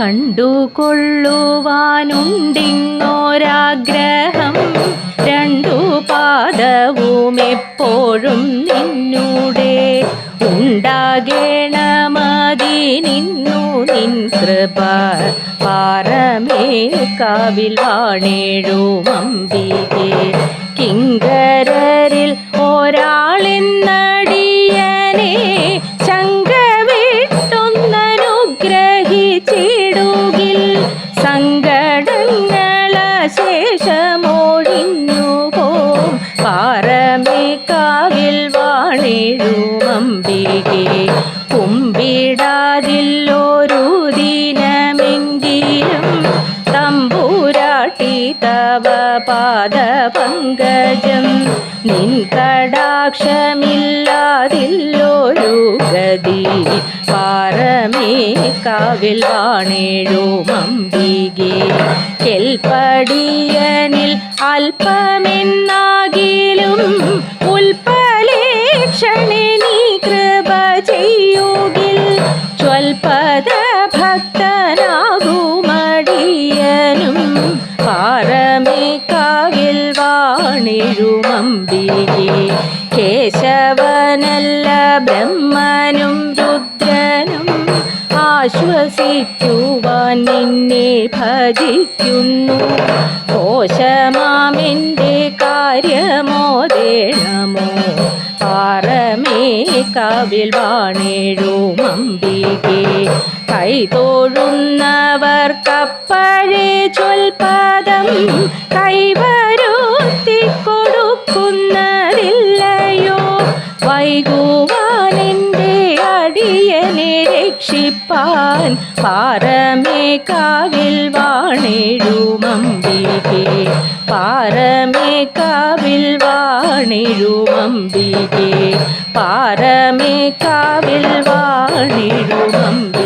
കണ്ടുകൊള്ളുവാനുണ്ടിങ്ങോരാഗ്രഹം രണ്ടു പാദവും എപ്പോഴും നിന്നൂടെ. ഉണ്ടാകേണമതി നിന്നു നിൻ കൃപ. പാറമേ കാവിൽ വാണേഴും അമ്പികെ. കിങ്കരരിൽ അമ്പികെ കുമ്പിടാതില്ലൊരു ദിനമെങ്കിലും തമ്പൂരാട്ടി തവ പാദ പങ്കജം. നിൻ കടാക്ഷമില്ലാതില്ലൊരു ഗതി. പാറമേ കാവിൽ വാണേഴും അമ്പികെ കെൽപ്പടിയനിൽ അല്പമെന്നാകിലും സ്വൽപദ ഭക്തനാകുമടിയനും പാറമേ കാവിൽ വാണിഴുമമ്പികെ കേശവനല്ല ബ്രഹ്മനും രുദ്രനും ആശ്വസിക്കുവാൻ നിന്നെ ഭജിക്കുന്നു. കോശമാമിന്റെ കാര്യമോദേണമോ പാറമേ കാവിൽ വാണേഴും അമ്പികെ കൈതൊഴുന്നവർക്കപ്പഴേ ചൊൽപദം കൈവരുത്തി കൊടുക്കുന്നതില്ലയോ വൈകുവാനിന്റെ അടിയനെ രക്ഷിപ്പാൻ പാറമേ കാവിൽ വാണേഴോ അമ്പികെ. പാറമേ കാവിൽ വാണിഴും അമ്പികെ പാറമേ കാവിൽ വാണിഴും അമ്പികെ